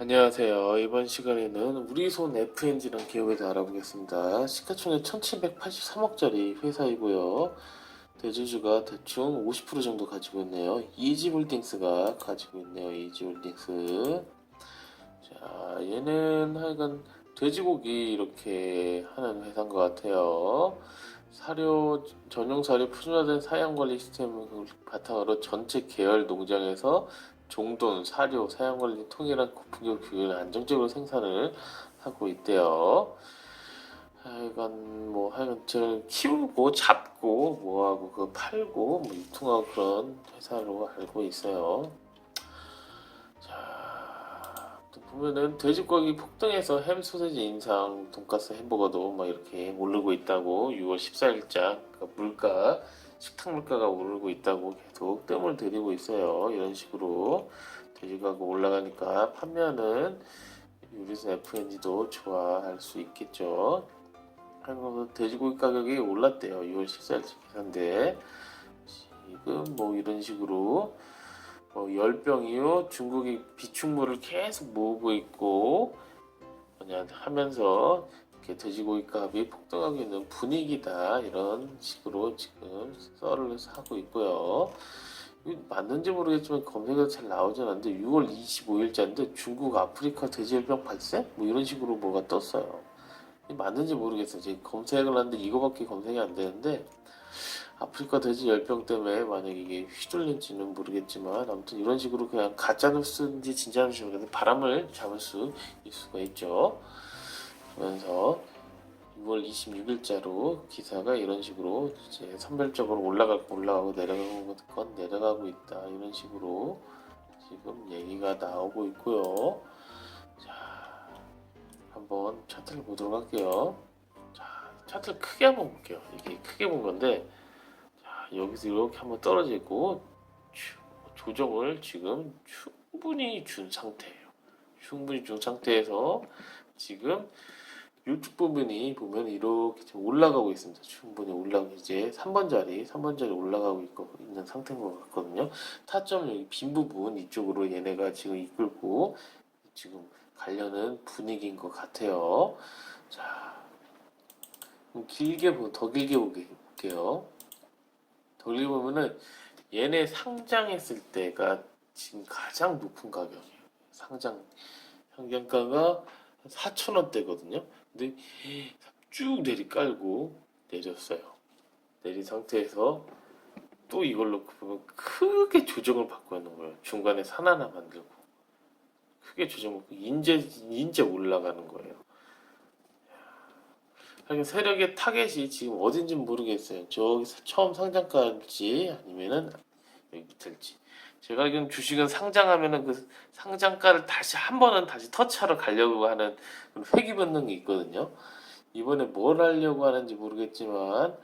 안녕하세요. 이번 시간에는 우리손 FNG라는 기업에 대해 알아보겠습니다. 시가총액 1783억짜리 회사이고요. 대주주가 대충 50% 정도 가지고 있네요. 이지홀딩스가 가지고 있네요. 이지홀딩스. 자, 얘는 하여간 돼지고기 이렇게 하는 회사인 것 같아요. 사료, 전용 사료 푸준화된 사양 관리 시스템을 바탕으로 전체 계열 농장에서 종돈, 사료, 사양 관리 통일한 고품격 규율 안정적으로 생산을 하고 있대요. 하여간 뭐 하여간 저 키우고 잡고 뭐하고 그 팔고 뭐 유통하고 그런 회사로 알고 있어요. 자, 또 보면은 돼지고기 폭등해서 햄, 소세지 인상, 돈가스, 햄버거도 막 이렇게 오르고 있다고 6월 14일자 그 물가 식탁 물가가 오르고 있다고 계속 뜸을 들이고 있어요. 이런 식으로 돼지가가 올라가니까 판매하는 유리선 FNG도 좋아할 수 있겠죠. 한국에서 돼지고기 가격이 올랐대요. 6월 14일 기사인데 지금 뭐 이런 식으로 뭐 열병이요 중국이 비축물을 계속 모으고 있고 뭐냐 하면서 이렇게 돼지고기 값이 폭등하고 있는 분위기다 이런 식으로 지금 썰을 하고 있고요. 맞는지 모르겠지만 검색에서 잘 나오진 않는데 6월 25일자인데 중국 아프리카 돼지열병 발생? 뭐 이런 식으로 뭐가 떴어요. 맞는지 모르겠어요. 지금 검색을 하는데 이거밖에 검색이 안 되는데 아프리카 돼지 열병 때문에 만약 이게 휘둘린지는 모르겠지만 아무튼 이런 식으로 그냥 가짜 뉴스인지 진짜 뉴스인지 바람을 잡을 수 있을 수가 있죠. 그러면서 6월 26일자로 기사가 이런 식으로 이제 선별적으로 올라가고 올라가고 내려가고 건 내려가고 있다 이런 식으로 지금 얘기가 나오고 있고요. 자, 한번 차트를 보도록 할게요. 자, 차트를 크게 한번 볼게요. 이게 크게 본 건데, 자, 여기서 이렇게 한번 떨어지고 추- 조정을 지금 충분히 준 상태예요. 충분히 준 상태에서 지금 이쪽 부분이 보면 이렇게 지금 올라가고 있습니다. 충분히 올라가고 이제 3번 자리, 3번 자리 올라가고 있고 있는 상태인 것 같거든요. 타점 여기 빈 부분 이쪽으로 얘네가 지금 이끌고 지금 가려는 분위기인 것 같아요. 자, 길게 보, 더 길게 볼게요. 더 길게 보면은 얘네 상장했을 때가 지금 가장 높은 가격이에요. 상장 상장가가 4천 원대거든요. 근데 쭉 내리 깔고 내렸어요. 내린 상태에서 또 이걸로 보면 크게 조정을 받고 있는 거예요. 중간에 산 하나 만들고 크게 조정을 인제 인제 올라가는 거예요. 하긴 세력의 타겟이 지금 어딘지 모르겠어요. 저기 처음 상장가일지 아니면은 여기 밑일지. 제가 알기로는 주식은 상장하면은 그 상장가를 다시 한 번은 다시 터치하러 가려고 하는 그런 회귀 본능이 있거든요. 이번에 뭘 하려고 하는지 모르겠지만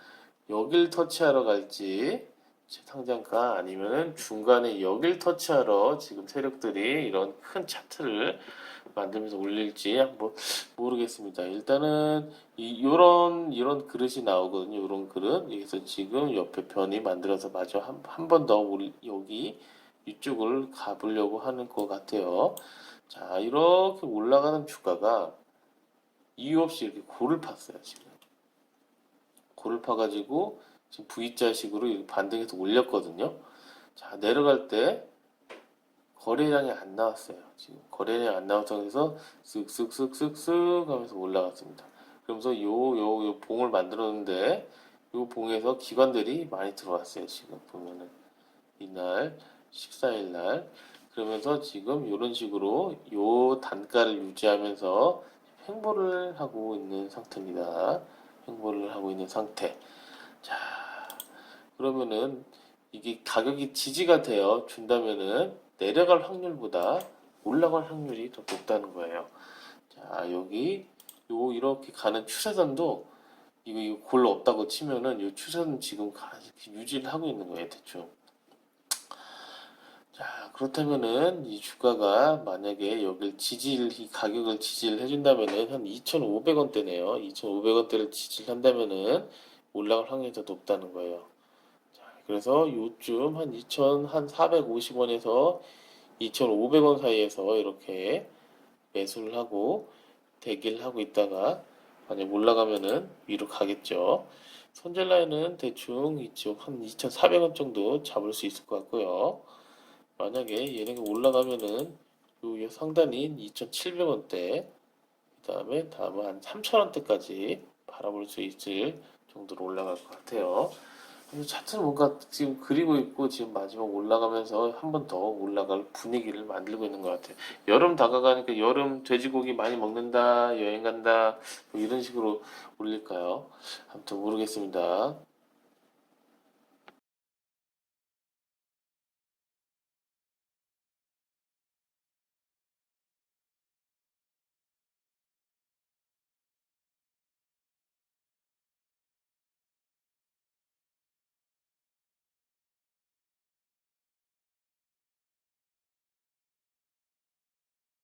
여길 터치하러 갈지 상장가 아니면은 중간에 여길 터치하러 지금 세력들이 이런 큰 차트를 만들면서 올릴지 한번 모르겠습니다. 일단은 이 요런 이런 그릇이 나오거든요. 요런 그릇 여기서 지금 옆에 변이 만들어서 마저 한 한 번 더 여기 이쪽을 가보려고 하는 것 같아요. 자 이렇게 올라가는 주가가 이유 없이 이렇게 골을 팠어요 지금 골을 파가지고 지금 V자식으로 반등해서 올렸거든요. 자 내려갈 때 거래량이 안 나왔어요. 지금 거래량이 안 나온 상태에서 쓱쓱쓱쓱쓱 하면서 올라갔습니다. 그러면서 요 요 요 봉을 만들었는데 요 봉에서 기관들이 많이 들어왔어요. 지금 보면은 이날 14일 날 그러면서 지금 이런 식으로 요 단가를 유지하면서 횡보를 하고 있는 상태입니다. 횡보를 하고 있는 상태. 자, 그러면은 이게 가격이 지지가 되어 준다면은 내려갈 확률보다 올라갈 확률이 더 높다는 거예요. 자, 여기 요 이렇게 가는 추세선도 이거 이거 골 없다고 치면은 요 추세선 지금 가, 유지를 하고 있는 거예요, 대충. 자, 그렇다면은 이 주가가 만약에 여길 지지를, 이 가격을 지지를 해준다면은 한 2,500원대네요. 2,500원대를 지지를 한다면은 올라갈 확률이 더 높다는 거예요. 자, 그래서 요쯤 한 2,000, 한 450원에서 2,500원 사이에서 이렇게 매수를 하고 대기를 하고 있다가 만약 올라가면은 위로 가겠죠. 손절 라인은 대충 이쪽 한 2,400원 정도 잡을 수 있을 것 같고요. 만약에 얘네가 올라가면은 요 상단인 2,700원대 그 다음에 다음은 한 3,000원대까지 바라볼 수 있을 정도로 올라갈 것 같아요. 차트는 뭔가 지금 그리고 있고 지금 마지막 올라가면서 한 번 더 올라갈 분위기를 만들고 있는 것 같아요. 여름 다가가니까 여름 돼지고기 많이 먹는다, 여행 간다, 뭐 이런 식으로 올릴까요? 아무튼 모르겠습니다.